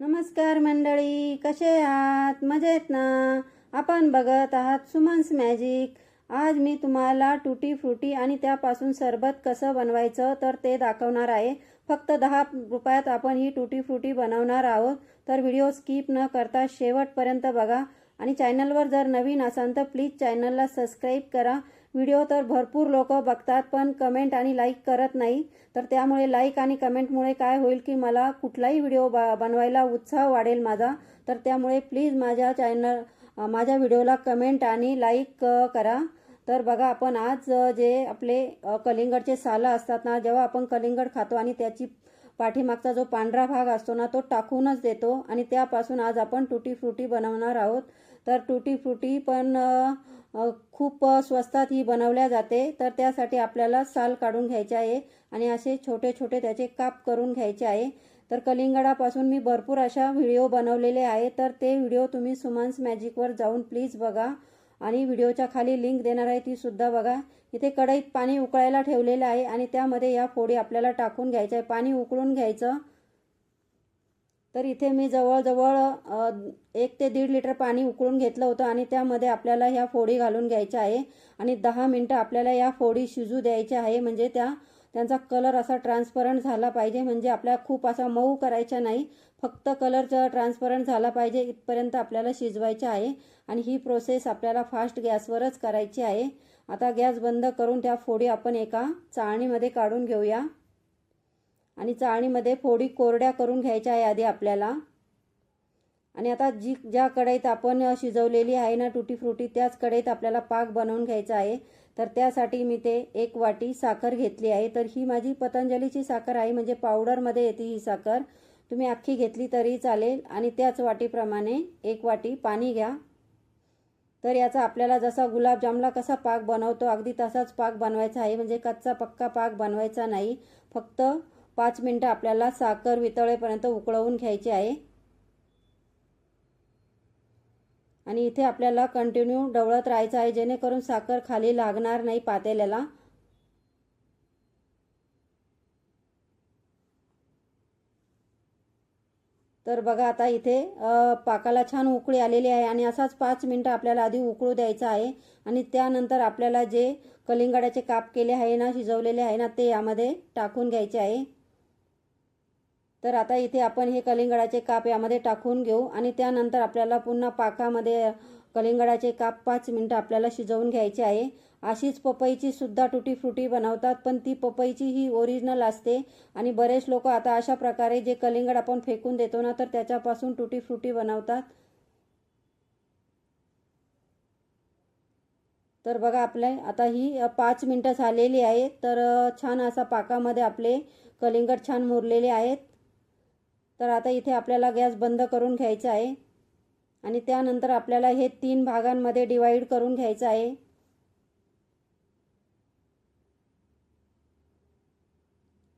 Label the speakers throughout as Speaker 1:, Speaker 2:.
Speaker 1: नमस्कार मंडळी कसे आहात? मजेत ना? आपण बघत आहात सुमन्स मॅजिक. आज मी तुम्हाला टुटी फ्रुटी आणि त्यापासून सरबत कसं बनवायचं तर ते दाखवणार आहे. फक्त दहा रुपयात आपण ही टुटी फ्रुटी बनवणार आहोत. तर व्हिडिओ स्किप न करता शेवटपर्यंत बघा. आणि चॅनलवर जर नवीन असाल तर प्लीज चॅनलला सबस्क्राईब करा. व्हिडिओ तर भरपूर लोक बघतात पण कमेंट आणि लाईक करत नाही. तर त्यामुळे लाईक आणि कमेंटमुळे काय होईल की मला कुठलाही व्हिडिओ ब बनवायला उत्साह वाढेल माझा. तर त्यामुळे प्लीज माझ्या चॅनल माझ्या व्हिडिओला कमेंट आणि लाईक करा. तर बघा आपण आज जे आपले कलिंगडचे सालं असतात ना जेव्हा आपण कलिंगड खातो आणि त्याची पाठीमागचा जो पांढरा भाग असतो ना तो टाकूनच देतो आणि त्यापासून आज आपण टुटी फ्रुटी बनवणार आहोत. तर टुटी फ्रुटी पण खूप स्वस्तात ही बनवल्या जाते. तर त्यासाठी आपल्याला साल काढून घ्यायचे आहे आणि असे छोटे छोटे त्याचे काप करून घ्यायचे आहे. तर कलिंगडापासून मी भरपूर अशा व्हिडिओ बनवलेले आहे. तर ते व्हिडिओ तुम्ही सुमान्स मॅजिकवर जाऊन प्लीज बघा आणि व्हिडिओच्या खाली लिंक देणार आहे ती सुद्धा बघा. इथे कढईत पाणी उकळायला ठेवलेलं आहे आणि त्यामध्ये या फोडी आपल्याला टाकून घ्यायच्या आहे. पाणी उकळून घ्यायचं. तर इथे मी जवळजवळ एक ते दीड लिटर पाणी उकळून घेतलं होतं आणि त्यामध्ये आपल्याला ह्या फोडी घालून घ्यायच्या आहे आणि दहा मिनटं आपल्याला या फोडी शिजू द्यायच्या आहे. म्हणजे त्या त्यांचा कलर असा ट्रान्सपरंट झाला पाहिजे. म्हणजे आपल्याला खूप असा मऊ करायचा नाही. फक्त कलरचा ट्रान्सपरंट झाला पाहिजे. इथपर्यंत आपल्याला शिजवायचं आहे. आणि ही प्रोसेस आपल्याला फास्ट गॅसवरच करायची आहे. आता गॅस बंद करून त्या फोडी आपण एका चाळणीमध्ये काढून घेऊया. आणि चाळणीमध्ये फोडी कोरड्या करून घ्यायच्या आहे आधी आपल्याला. आणि आता जी ज्या कढईत आपण शिजवलेली आहे ना टुटी फ्रुटी त्याच कढईत आपल्याला पाक बनवून घ्यायचा आहे. तर त्यासाठी मी ते एक वाटी साखर घेतली आहे. तर ही माझी पतंजलीची साखर आहे म्हणजे पावडरमध्ये येते ही साखर. तुम्ही अख्खी घेतली तरी चालेल. आणि त्याच वाटीप्रमाणे एक वाटी पाणी घ्या. तर याचा आपल्याला जसा गुलाबजामला कसा पाक बनवतो अगदी तसाच पाक बनवायचा आहे. म्हणजे कच्चा पक्का पाक बनवायचा नाही. फक्त पाच मिनटं आपल्याला साखर वितळेपर्यंत उकळवून घ्यायची आहे. आणि इथे आपल्याला कंटिन्यू डवळत राहायचं आहे जेणेकरून साखर खाली लागणार नाही पातेल्याला. तर बघा आता इथे पाकाला छान उकळी आलेली आहे आणि असाच पाच मिनटं आपल्याला आधी उकळू द्यायचं आहे. आणि त्यानंतर आपल्याला जे कलिंगडाचे काप केले आहे ना शिजवलेले आहे ना ते यामध्ये टाकून घ्यायचे आहे. तर आता इथे आपण हे कलिंगडाचे काप यामध्ये टाकून घेऊ आणि त्यानंतर आपल्याला पुन्हा पाकामध्ये कलिंगडाचे काप पाच मिनटं आपल्याला शिजवून घ्यायचे आहे. अशीच पपईची सुद्धा टुटी फ्रुटी बनवतात पण ती पपईची ही ओरिजिनल असते आणि बरेच लोक आता अशा प्रकारे जे कलिंगड आपण फेकून देतो ना तर त्याच्यापासून टुटी फ्रुटी बनवतात. तर बघा आपले आता ही पाच मिनटं झालेली आहे तर छान असा पाकामध्ये आपले कलिंगड छान मुरलेले आहेत. तर आता इथे आपल्याला गॅस बंद करून घ्यायचा आहे. आणि त्यानंतर आपल्याला हे तीन भागांमध्ये डिवाईड करून घ्यायचं आहे.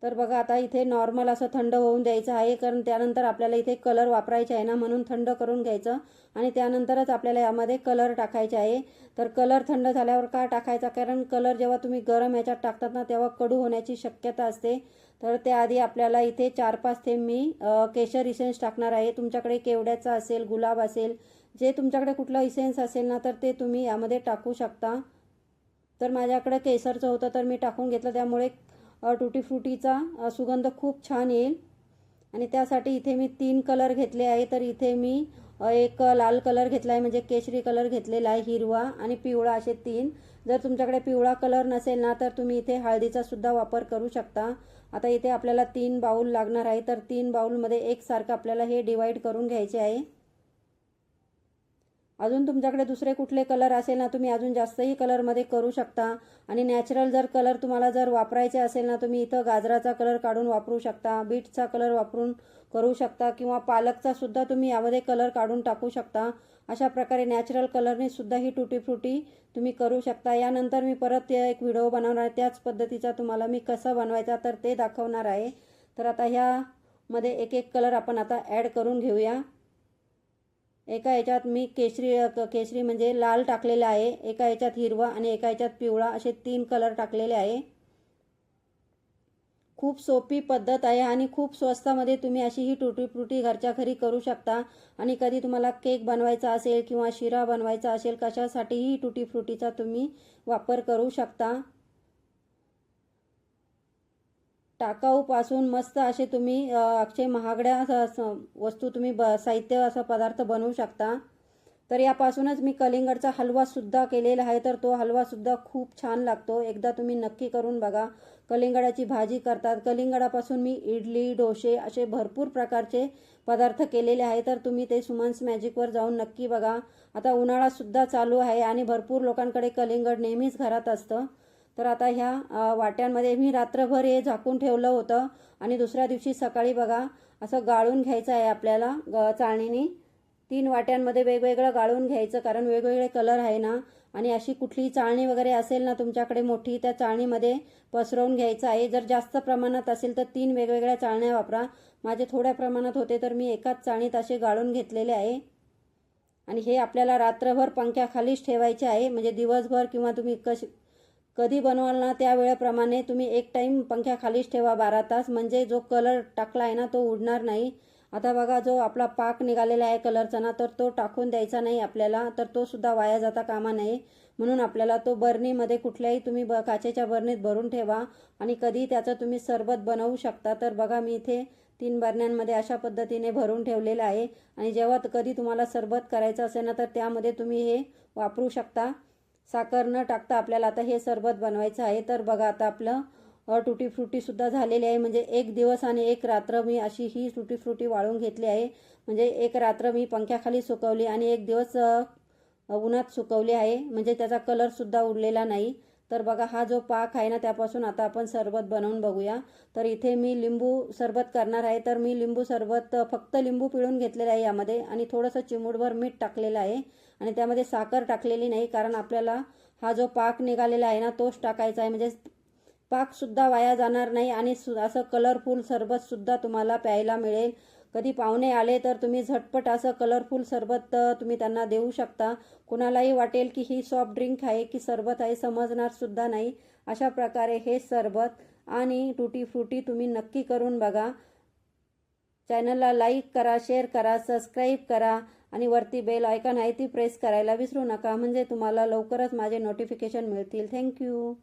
Speaker 1: तर बघा आता इथे नॉर्मल असं थंड होऊन द्यायचं आहे कारण त्यानंतर आपल्याला इथे कलर वापरायचे आहे ना म्हणून थंड करून घ्यायचं. आणि त्यानंतरच आपल्याला यामध्ये कलर टाकायचे आहे. तर कलर थंड झाल्यावर का टाकायचा? कारण कलर जेव्हा तुम्ही गरम याच्यात टाकतात ना तेव्हा कडू होण्याची शक्यता असते. तर त्याआधी आपल्याला इथे चार पाच थेंब मी केशर इसेन्स टाकणार आहे. तुमच्याकडे केवड्याचा असेल गुलाब असेल जे तुमच्याकडे कुठलं इसेन्स असेल ना तर ते तुम्ही यामध्ये टाकू शकता. तर माझ्याकडे केसरचं होतं तर मी टाकून घेतलं. त्यामुळे टुटी फ्रुटीचा सुगंध खूप छान येईल. आणि त्यासाठी इथे मी तीन कलर घेतले आहे. तर इथे मी एक लाल कलर घेतला आहे म्हणजे केशरी कलर घेतलेला आहे हिरवा आणि पिवळा असे तीन. जर तुमच्याकडे पिवळा कलर नसेल ना तर तुम्ही इथे हळदीचा सुद्धा वापर करू शकता. आता इथे आपल्याला तीन बाऊल लागणार आहे. तर तीन बाऊलमध्ये एकसारखं आपल्याला हे डिवाईड करून घ्यायचे आहे. अजून तुमच्याकडे दुसरे कुठले कलर असेल ना तुम्ही अजून जास्तही कलरमध्ये करू शकता. आणि नॅचरल जर कलर तुम्हाला जर वापरायचे असेल ना तुम्ही इथं गाजराचा कलर काढून वापरू शकता बीटचा कलर वापरून करू शकता किंवा पालकचा सुद्धा तुम्ही यामध्ये कलर काढून टाकू शकता. अशा प्रकारे नॅचरल कलरने सुद्धा ही टुटी फ्रुटी तुम्ही करू शकता. यानंतर मी परत एक व्हिडिओ बनवणार आहे. त्याच पद्धतीचा तुम्हाला मी कसा बनवायचा तर ते दाखवणार आहे. तर आता ह्यामध्ये एक एक कलर आपण आता ॲड करून घेऊया. एका याच्यात मी केशरी केशरी म्हणजे लाल टाकलेलं आहे एका याच्यात हिरवा आणि एका याच्यात पिवळा असे तीन कलर टाकलेले आहे. खूप सोपी पद्धत आहे आणि खूप स्वस्तामध्ये तुम्ही अशी ही टुटी फ्रुटी घरच्या घरी करू शकता. आणि कधी तुम्हाला केक बनवायचा असेल किंवा शिरा बनवायचा असेल कशासाठीही टुटी फ्रुटीचा तुम्ही वापर करू शकता. टाकाऊपासून मस्त असे तुम्ही अक्षय महागड्या वस्तू तुम्ही ब साहित्य असा पदार्थ बनवू शकता. तर यापासूनच मी कलिंगडचा हलवासुद्धा केलेला आहे. तर तो हलवासुद्धा खूप छान लागतो. एकदा तुम्ही नक्की करून बघा. कलिंगडाची भाजी करतात. कलिंगडापासून मी इडली डोसे असे भरपूर प्रकारचे पदार्थ केलेले आहे. तर तुम्ही ते सुमन्स मॅजिकवर जाऊन नक्की बघा. आता उन्हाळासुद्धा चालू आहे आणि भरपूर लोकांकडे कलिंगड नेहमीच घरात असतं. तर आता ह्या वाट्यांमध्ये मी रात्रभर हे झाकून ठेवलं होतं. आणि दुसऱ्या दिवशी सकाळी बघा असं गाळून घ्यायचं आहे आपल्याला ग चाळणीने. तीन वाट्यांमध्ये वेगवेगळं गाळून घ्यायचं कारण वेगवेगळे कलर आहे ना. आणि अशी कुठली चाळणी वगैरे असेल ना तुमच्याकडे मोठी त्या चाळणीमध्ये पसरवून घ्यायचं आहे. जर जास्त प्रमाणात असेल तर तीन वेगवेगळ्या चाळण्या वापरा. माझे थोड्या प्रमाणात होते तर मी एकाच चाळणीत असे गाळून घेतलेले आहे. आणि हे आपल्याला रात्रभर पंख्याखालीच ठेवायचे आहे. म्हणजे दिवसभर किंवा तुम्ही कश कधी बनवाल ना त्या वेळेप्रमाणे तुम्ही एक टाईम पंख्याखालीच ठेवा बारा तास. म्हणजे जो कलर टाकला आहे ना तो उडणार नाही. आता बघा जो आपला पाक निघालेला आहे कलरचा ना तर तो टाकून द्यायचा नाही आपल्याला. तर तो सुद्धा वाया जाता कामा नये. म्हणून आपल्याला तो बर्नीमध्ये कुठल्याही तुम्ही ब काचेच्या बर्नीत भरून ठेवा. आणि कधी त्याचं तुम्ही सरबत बनवू शकता. तर बघा मी इथे तीन बरण्यांमध्ये अशा पद्धतीने भरून ठेवलेलं आहे. आणि जेव्हा कधी तुम्हाला सरबत करायचं असेल ना तर त्यामध्ये तुम्ही हे वापरू शकता. साखर न टाकता आपल्याला आता हे सरबत बनवायचं आहे. तर बघा आता आपलं अ, टुटी फ्रुटीसुद्धा झालेली आहे. म्हणजे एक दिवस आणि एक रात्र मी अशी ही टुटी फ्रुटी वाळून घेतली आहे. म्हणजे एक रात्र मी पंख्याखाली सुकवली आणि एक दिवस उन्हात सुकवली आहे. म्हणजे त्याचा कलरसुद्धा उडलेला नाही. तर बघा हा जो पाक आहे ना त्यापासून आता आपण सरबत बनवून बघूया. तर इथे मी लिंबू सरबत करणार आहे. तर मी लिंबू सरबत फक्त लिंबू पिळून घेतलेलं आहे यामध्ये. आणि थोडंसं चिमूटभर मीठ टाकलेलं आहे. आणि त्यामध्ये साखर टाकलेली नाही कारण आपल्याला हा जो पाक निघालेला आहे ना तोच टाकायचा आहे. म्हणजे पाकसुद्धा वाया जाणार नाही आणि सु असं कलरफुल सरबतसुद्धा तुम्हाला प्यायला मिळेल. कधी पाहुणे आले तर तुम्ही झटपट असं कलरफुल सरबत तुम्ही त्यांना देऊ शकता. कुणालाही वाटेल की ही सॉफ्ट ड्रिंक आहे की सरबत आहे समजणारसुद्धा नाही. अशा प्रकारे हे सरबत आणि टुटी फ्रुटी तुम्ही नक्की करून बघा. चॅनलला लाईक करा शेअर करा सबस्क्राईब करा. आणि वरती बेल आयकॉन आहे ती प्रेस करायला विसरू नका. म्हणजे तुम्हाला लवकरच माझे नोटिफिकेशन मिळतील. थँक्यू